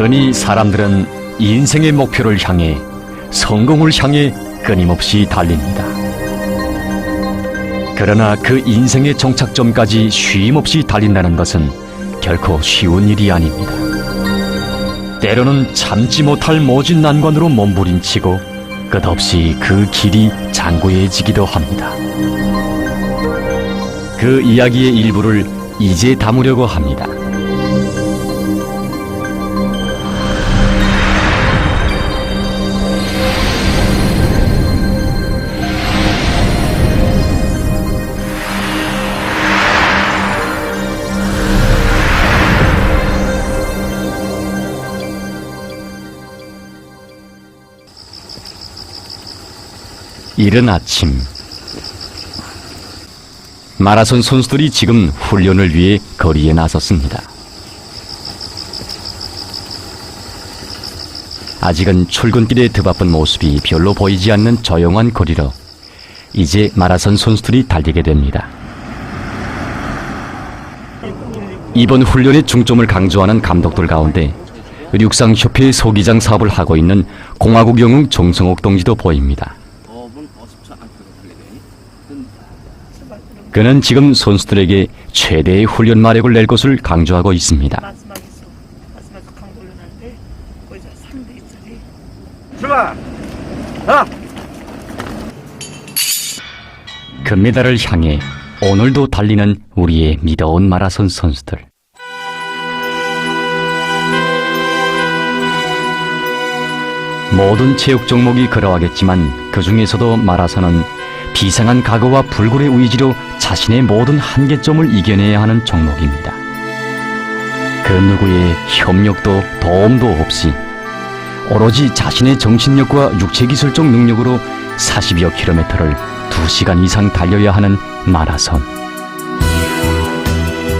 흔히 사람들은 인생의 목표를 향해 성공을 향해 끊임없이 달립니다. 그러나 그 인생의 정착점까지 쉼없이 달린다는 것은 결코 쉬운 일이 아닙니다. 때로는 참지 못할 모진 난관으로 몸부림치고 끝없이 그 길이 장고해지기도 합니다. 그 이야기의 일부를 이제 담으려고 합니다. 이른 아침 마라손 선수들이 지금 훈련을 위해 거리에 나섰습니다. 아직은 출근길에 드바쁜 모습이 별로 보이지 않는 조용한 거리로 이제 마라손 선수들이 달리게 됩니다. 이번 훈련의 중점을 강조하는 감독들 가운데 육상협회 소기장 사업을 하고 있는 공화국 영웅 정성옥 동지도 보입니다. 그는 지금 선수들에게 최대의 훈련 마력을 낼 것을 강조하고 있습니다. 마지막에서 마지막에 강 돌려놨는데 거기서 3대 1짜리 출발! 자! 금메달을 향해 오늘도 달리는 우리의 믿어온 마라손 선수들. 모든 체육 종목이 그러하겠지만 그 중에서도 마라손은 비상한 각오와 불굴의 의지로 자신의 모든 한계점을 이겨내야 하는 종목입니다. 그 누구의 협력도 도움도 없이 오로지 자신의 정신력과 육체기술적 능력으로 40여 킬로미터를 2시간 이상 달려야 하는 마라손.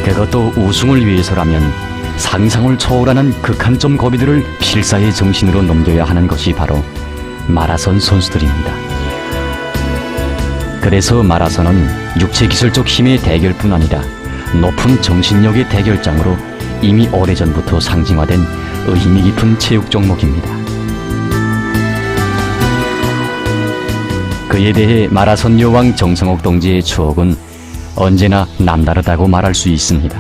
그것도 우승을 위해서라면 상상을 초월하는 극한점 고비들을 필사의 정신으로 넘겨야 하는 것이 바로 마라손 선수들입니다. 그래서 마라손은 육체 기술적 힘의 대결뿐 아니라 높은 정신력의 대결장으로 이미 오래전부터 상징화된 의미 깊은 체육 종목입니다. 그에 대해 마라손 여왕 정성옥 동지의 추억은 언제나 남다르다고 말할 수 있습니다.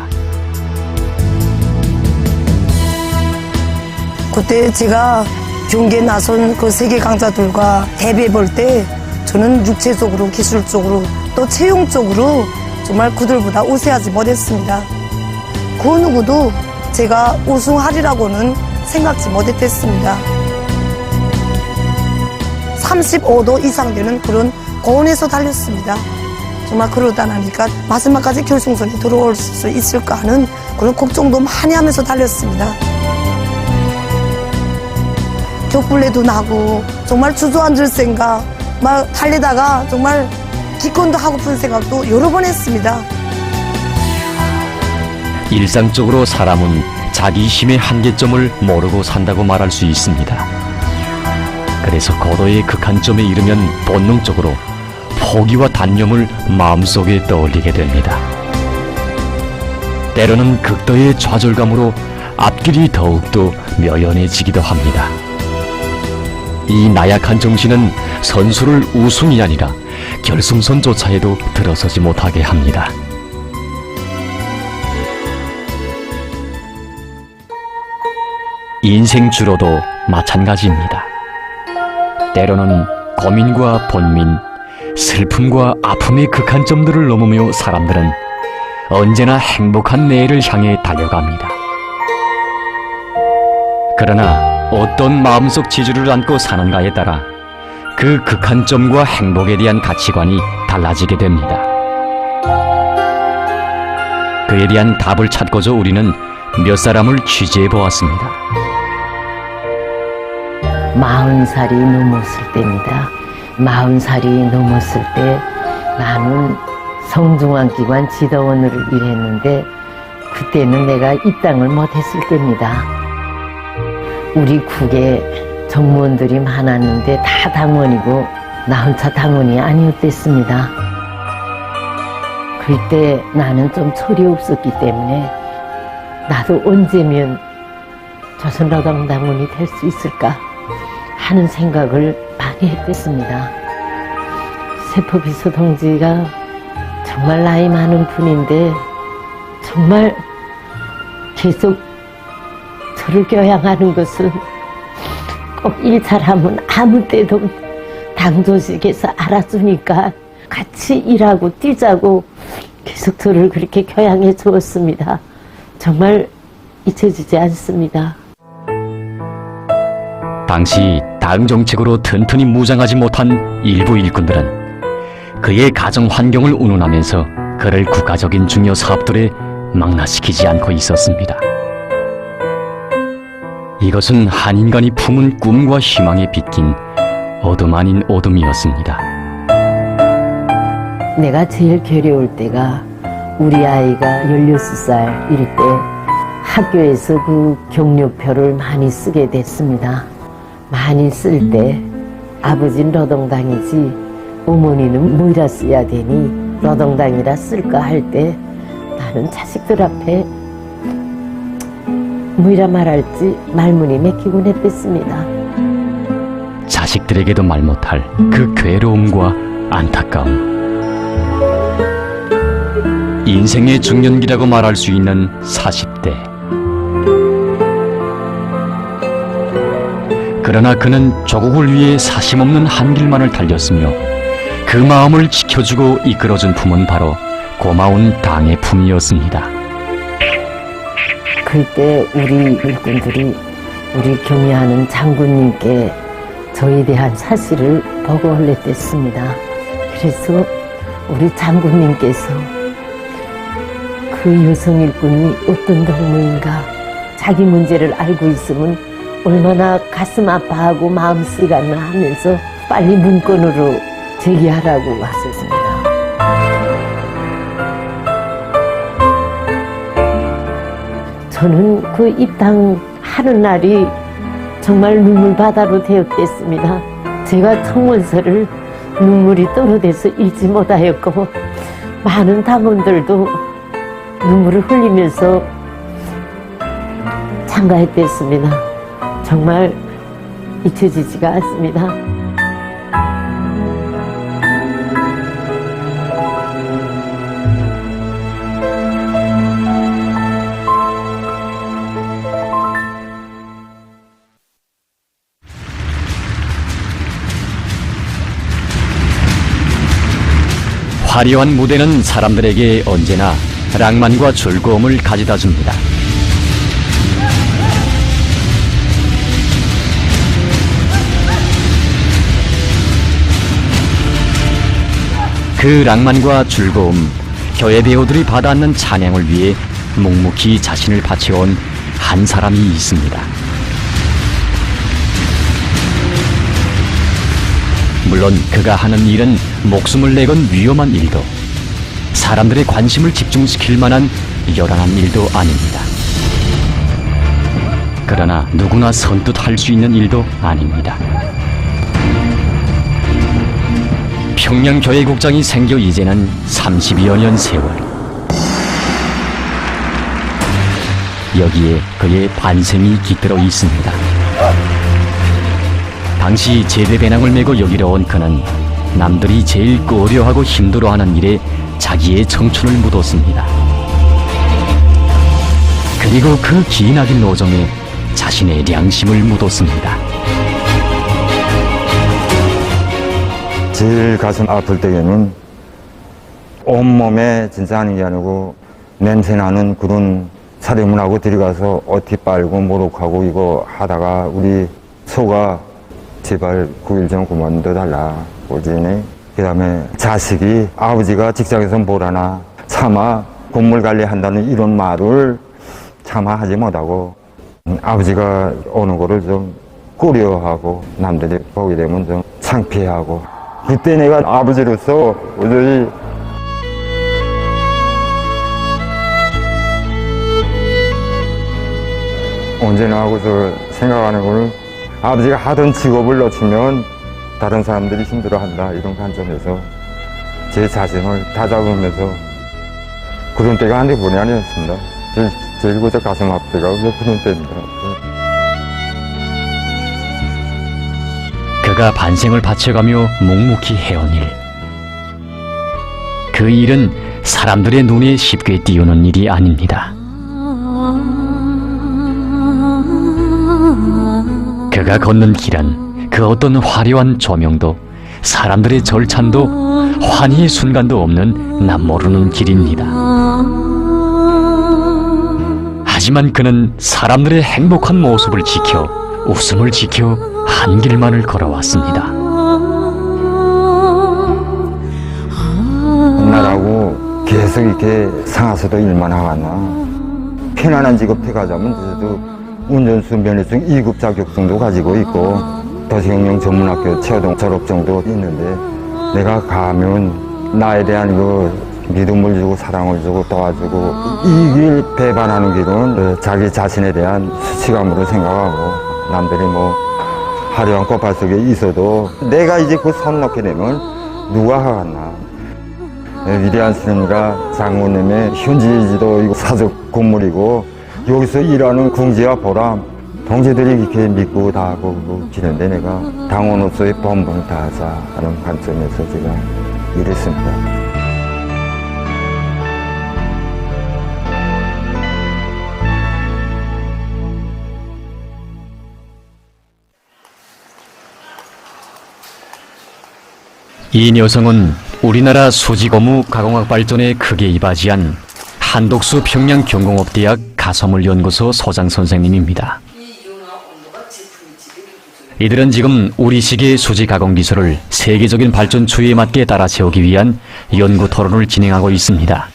그때 제가 경기에 나선 그 세계 강자들과 대비해 볼때 저는 육체적으로 기술적으로 또 체용적으로 정말 그들보다 우세하지 못했습니다. 그 누구도 제가 우승하리라고는 생각지 못했습니다. 35도 이상 되는 그런 고온에서 달렸습니다. 정말 그러다 나니까 마지막까지 결승선에 들어올 수 있을까 하는 그런 걱정도 많이 하면서 달렸습니다. 격불레도 나고 정말 주저앉을 생각 막 달리다가 정말 기권도 하고픈 생각도 여러 번 했습니다. 일상적으로 사람은 자기 힘의 한계점을 모르고 산다고 말할 수 있습니다. 그래서 고도의 극한점에 이르면 본능적으로 포기와 단념을 마음속에 떠올리게 됩니다. 때로는 극도의 좌절감으로 앞길이 더욱더 묘연해지기도 합니다. 이 나약한 정신은 선수를 우승이 아니라 결승선조차에도 들어서지 못하게 합니다. 인생주로도 마찬가지입니다. 때로는 고민과 번민, 슬픔과 아픔의 극한점들을 넘으며 사람들은 언제나 행복한 내일을 향해 달려갑니다. 그러나 어떤 마음속 지주를 안고 사는가에 따라 그 극한점과 행복에 대한 가치관이 달라지게 됩니다. 그에 대한 답을 찾고자 우리는 몇 사람을 취재해 보았습니다. 마흔 살이 넘었을 때입니다. 마흔 살이 넘었을 때 나는 성중앙기관 지도원으로 일했는데 그때는 내가 입당을 못했을 때입니다. 우리 국에 정무원들이 많았는데 다 당원이고 나 혼자 당원이 아니었댔습니다. 그때 나는 좀 철이 없었기 때문에 나도 언제면 조선노동당원이 될 수 있을까 하는 생각을 많이 했습니다. 세포비서 동지가 정말 나이 많은 분인데 정말 계속 저를 교양하는 것은 꼭 일잘하면 아무 때도 당 조직에서 알아주니까 같이 일하고 뛰자고 계속 저를 그렇게 교양해 주었습니다. 정말 잊혀지지 않습니다. 당시 당 정책으로 튼튼히 무장하지 못한 일부 일꾼들은 그의 가정 환경을 운운하면서 그를 국가적인 중요 사업들에 망라시키지 않고 있었습니다. 이것은 한 인간이 품은 꿈과 희망에 빗긴 어둠 아닌 어둠이었습니다. 내가 제일 괴로울 때가 우리 아이가 16살 일 때 학교에서 그 격려표를 많이 쓰게 됐습니다. 많이 쓸 때 아버지는 노동당이지 어머니는 뭐라 써야 되니 노동당이라 쓸까 할 때 나는 자식들 앞에 뭐라 말할지 말문이 맥히곤 했겠습니다. 자식들에게도 말 못할 그 괴로움과 안타까움. 인생의 중년기라고 말할 수 있는 40대. 그러나 그는 조국을 위해 사심없는 한 길만을 달렸으며 그 마음을 지켜주고 이끌어준 품은 바로 고마운 당의 품이었습니다. 그때 우리 일꾼들이 우리 경의하는 장군님께 저에 대한 사실을 보고를 했댔습니다. 그래서 우리 장군님께서 그 여성 일꾼이 어떤 동무인가 자기 문제를 알고 있으면 얼마나 가슴 아파하고 마음 쓰리겠나 하면서 빨리 문건으로 제기하라고 왔었습니다. 저는 그 입당하는 날이 정말 눈물바다로 되었겠습니다. 제가 청원서를 눈물이 떨어져서 읽지 못하였고 많은 당원들도 눈물을 흘리면서 참가했댔습니다. 정말 잊혀지지가 않습니다. 화려한 무대는 사람들에게 언제나 낭만과 즐거움을 가져다 줍니다. 그 낭만과 즐거움, 교회 배우들이 받아안는 찬양을 위해 묵묵히 자신을 바쳐온 한 사람이 있습니다. 물론 그가 하는 일은 목숨을 내건 위험한 일도 사람들의 관심을 집중시킬 만한 요란한 일도 아닙니다. 그러나 누구나 선뜻 할 수 있는 일도 아닙니다. 평양 교회국장이 생겨 이제는 30여 년 세월. 여기에 그의 반생이 깃들어 있습니다. 당시 제대 배낭을 메고 여기로 온 그는 남들이 제일 꺼려하고 힘들어하는 일에 자기의 청춘을 묻었습니다. 그리고 그 기나긴 노정에 자신의良심을 묻었습니다. 제일 가슴 아플 때에는 온몸에 진짜 하는 게 아니고 냄새나는 그런 사료문하고 들어가서 어티 빨고 모욕하고 이거 하다가 우리 소가 제발 9일 좀 그만둬 달라 오지네. 그 다음에 자식이 아버지가 직장에서 뭘 하나 차마 건물 관리한다는 이런 말을 차마 하지 못하고 음, 아버지가 오는 거를 좀 꾸려하고 남들이 보게 되면 좀 창피하고. 그때 내가 아버지로서 도저히 언제나 하고서 생각하는 거는 아버지가 하던 직업을 놓치면 다른 사람들이 힘들어한다 이런 관점에서 제 자신을 다잡으면서 그런 때가 한두 번이 아니었습니다. 제일, 제일 고작 가슴 아프가 그런 때입니다. 네. 그가 반생을 바쳐가며 묵묵히 해온 일. 그 일은 사람들의 눈에 쉽게 띄우는 일이 아닙니다. 그가 걷는 길은 그 어떤 화려한 조명도 사람들의 절찬도 환희의 순간도 없는 남 모르는 길입니다. 하지만 그는 사람들의 행복한 모습을 지켜 웃음을 지켜 한 길만을 걸어왔습니다. 나라고 계속 이렇게 상하서도 일만 하겠나. 편안한 직업 택하자면 그래도 운전수 면허증 2급 자격증도 가지고 있고 도시경영 전문학교 최고등 졸업 정도 있는데 내가 가면 나에 대한 그 믿음을 주고 사랑을 주고 도와주고 이 길 배반하는 길은 그 자기 자신에 대한 수치감으로 생각하고 남들이 뭐 화려한 꽃밭 속에 있어도 내가 이제 그 손 놓게 되면 누가 하겠나. 네, 위대한 스님과 장모님의 현지 지도 이거 사적 건물이고 여기서 일하는 궁지와 보람 동지들이 이렇게 믿고 다 하고 기는데 내가 당원으로서의 본분을 다하자 하는 관점에서 제가 일했습니다. 이 여성은 우리나라 수지고무 가공학 발전에 크게 이바지한 한독수 평양 경공업대학 가서물연구소 소장 선생님입니다. 이들은 지금 우리식의 수지 가공 기술을 세계적인 발전 추이에 맞게 따라 세우기 위한 연구 토론을 진행하고 있습니다.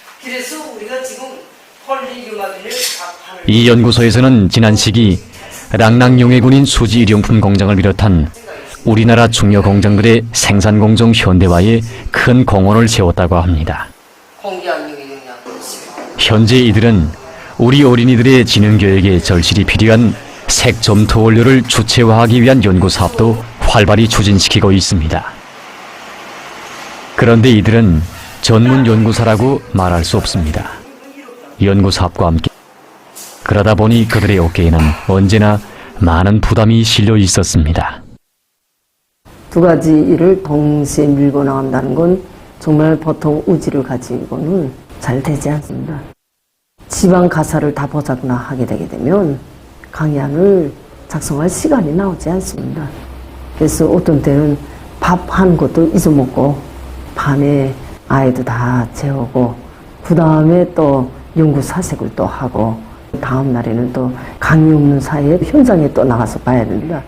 이 연구소에서는 지난 시기 랑랑 용해군인 수지 일용품 공장을 비롯한 우리나라 중요 공장들의 생산 공정 현대화에 큰 공헌을 세웠다고 합니다. 있습니다. 현재 이들은 우리 어린이들의 지능 교육에 절실히 필요한 색점토 원료를 주체화하기 위한 연구 사업도 활발히 추진시키고 있습니다. 그런데 이들은 전문 연구사라고 말할 수 없습니다. 연구 사업과 함께 그러다 보니 그들의 어깨에는 언제나 많은 부담이 실려 있었습니다. 두 가지 일을 동시에 밀고 나간다는 건 정말 보통 의지를 가지고는 잘 되지 않습니다. 지방 가사를 다 보자거나 하게 되게 되면 강의안을 작성할 시간이 나오지 않습니다. 그래서 어떤 때는 밥 하는 것도 잊어먹고 밤에 아이도 다 재우고 그 다음에 또 연구 사색을 또 하고 다음 날에는 또 강의 없는 사이에 현장에 또 나가서 봐야 됩니다.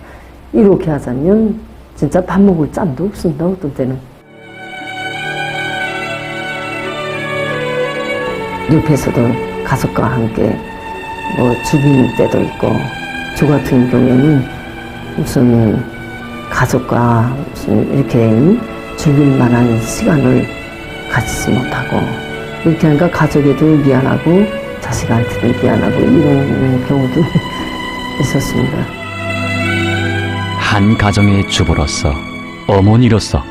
이렇게 하자면 진짜 밥 먹을 짬도 없습니다. 어떤 때는. 옆에서도 가족과 함께 뭐 죽일 때도 있고 저 같은 경우에는 무슨 가족과 무슨 이렇게 죽일 만한 시간을 가지지 못하고 이렇게 하니까 가족에도 미안하고 자식한테도 미안하고 이런 경우도 있었습니다. 한 가정의 주부로서 어머니로서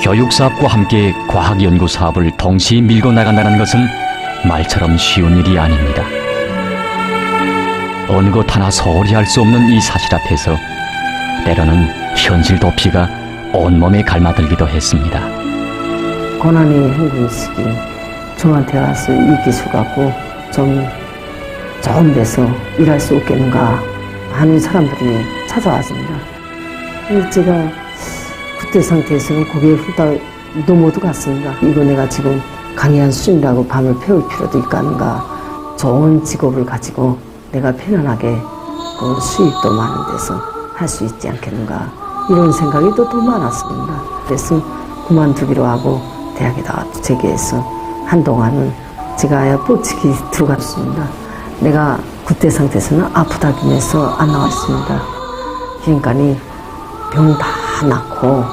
교육 사업과 함께 과학 연구 사업을 동시에 밀고 나간다는 것은 말처럼 쉬운 일이 아닙니다. 어느 것 하나 소홀히 할 수 없는 이 사실 앞에서 때로는 현실 도피가 온몸에 갈마들기도 했습니다. 고난의 행군식이 저한테 와서 이 기술 갖고 좀 좋은 데서 일할 수 없겠는가 하는 사람들이 찾아왔습니다. 제가 그때 상태에서는 거기에 후딱 넘어도 갔습니다. 이거 내가 지금 강의한 수준이라고 밤을 태울 필요도 있겠는가. 좋은 직업을 가지고 내가 편안하게 그 수입도 많은 데서 할 수 있지 않겠는가. 이런 생각이 또더 많았습니다. 그래서 그만두기로 하고 대학에다가 재개해서 한동안은 제가 뽀치기 들어갔습니다. 내가 그때 상태에서는 아프다기면서 안 나왔습니다. 그러니까 병 다 낫고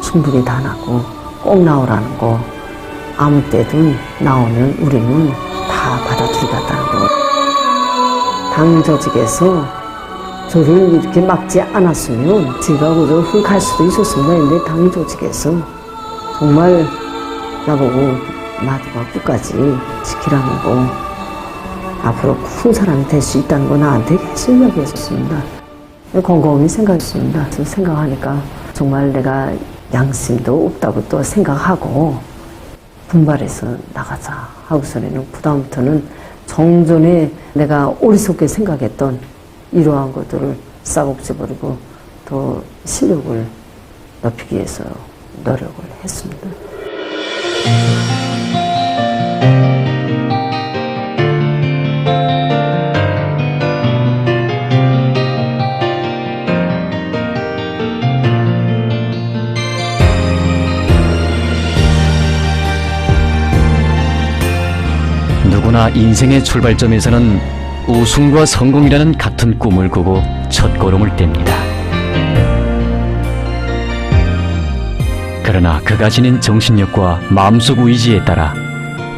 충분히 다 낫고 꼭 나오라는 거 아무 때든 나오면 우리는 다 받아들이겠다는 거. 당 조직에서 저를 이렇게 막지 않았으면 제가 그저 훅갈 수도 있었습니다. 근데 당 조직에서 정말 나보고 마지막 끝까지 지키라는 거 앞으로 큰 사람이 될 수 있다는 거 나한테 계속 이야기했었습니다. 곰곰이 생각했습니다. 생각하니까 정말 내가 양심도 없다고 또 생각하고 분발해서 나가자 하고서는 그다음부터는 정전에 내가 어리석게 생각했던 이러한 것들을 싸복져버리고 또 실력을 높이기 위해서 노력을 했습니다. 누구나 인생의 출발점에서는 우승과 성공이라는 같은 꿈을 꾸고 첫걸음을 뗍니다. 그러나 그가 지닌 정신력과 마음속 의지에 따라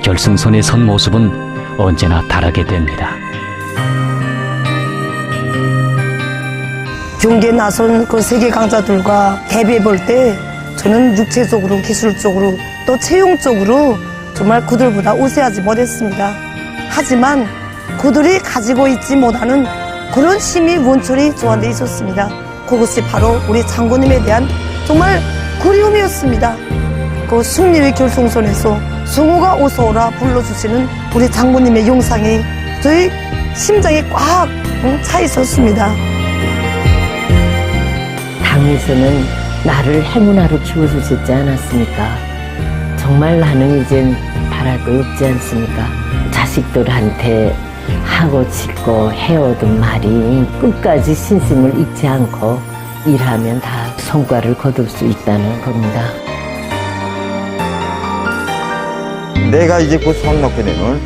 결승선에 선 모습은 언제나 다르게 됩니다. 경기에 나선 그 세계 강자들과 대비해 볼 때 저는 육체적으로 기술적으로 또 체용적으로 정말 그들보다 우세하지 못했습니다. 하지만 그들이 가지고 있지 못하는 그런 힘이 원천이 저한테 있었습니다. 그것이 바로 우리 장군님에 대한 정말 그리움이었습니다. 그 승리의 결승선에서 성우가 어서오라 불러주시는 우리 장군님의 영상이 저희 심장에 꽉 응, 차 있었습니다. 당에서는 나를 행운아로 키워주셨지 않았습니까? 정말 나는 이젠 바랄 거 없지 않습니까? 자식들한테 하고 짓고 해오던 말이 끝까지 신심을 잊지 않고 일하면 다 성과를 거둘 수 있다는 겁니다. 내가 이제 그손 놓게 되면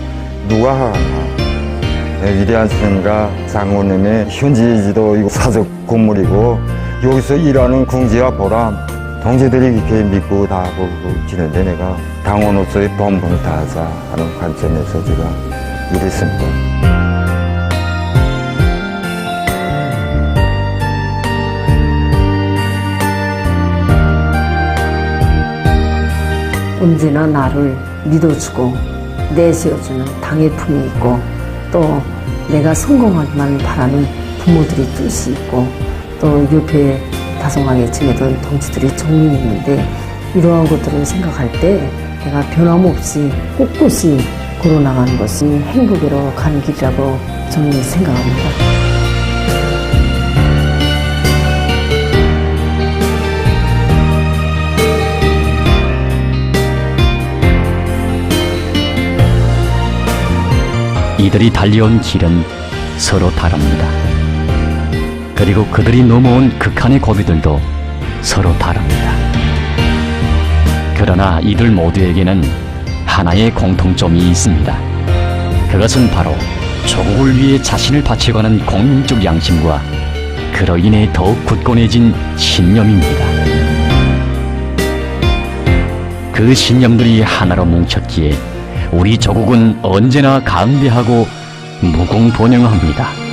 누가 하나 위대한 스님과 장모님의 현지 지도 이거 사적 건물이고 여기서 일하는 궁지와 보람 동지들이 이렇게 믿고 다 보고 지는데 내가 당원으로서의 본분을 다하자 하는 관점에서 제가 일했습니다. 언제나 나를 믿어주고 내세워주는 당의 품이 있고 또 내가 성공하기만 바라는 부모들이 뜻이 있고 또 옆에 지내던 동지들이 정민이 있는데 이러한 것들을 생각할 때 내가 변함없이 꿋꿋이 걸어나가는 것이 행복으로 가는 길이라고 저는 생각합니다. 이들이 달려온 길은 서로 다릅니다. 그리고 그들이 넘어온 극한의 고비들도 서로 다릅니다. 그러나 이들 모두에게는 하나의 공통점이 있습니다. 그것은 바로 조국을 위해 자신을 바치고하는 공민적 양심과 그로 인해 더욱 굳건해진 신념입니다. 그 신념들이 하나로 뭉쳤기에 우리 조국은 언제나 강대하고 무공번영합니다.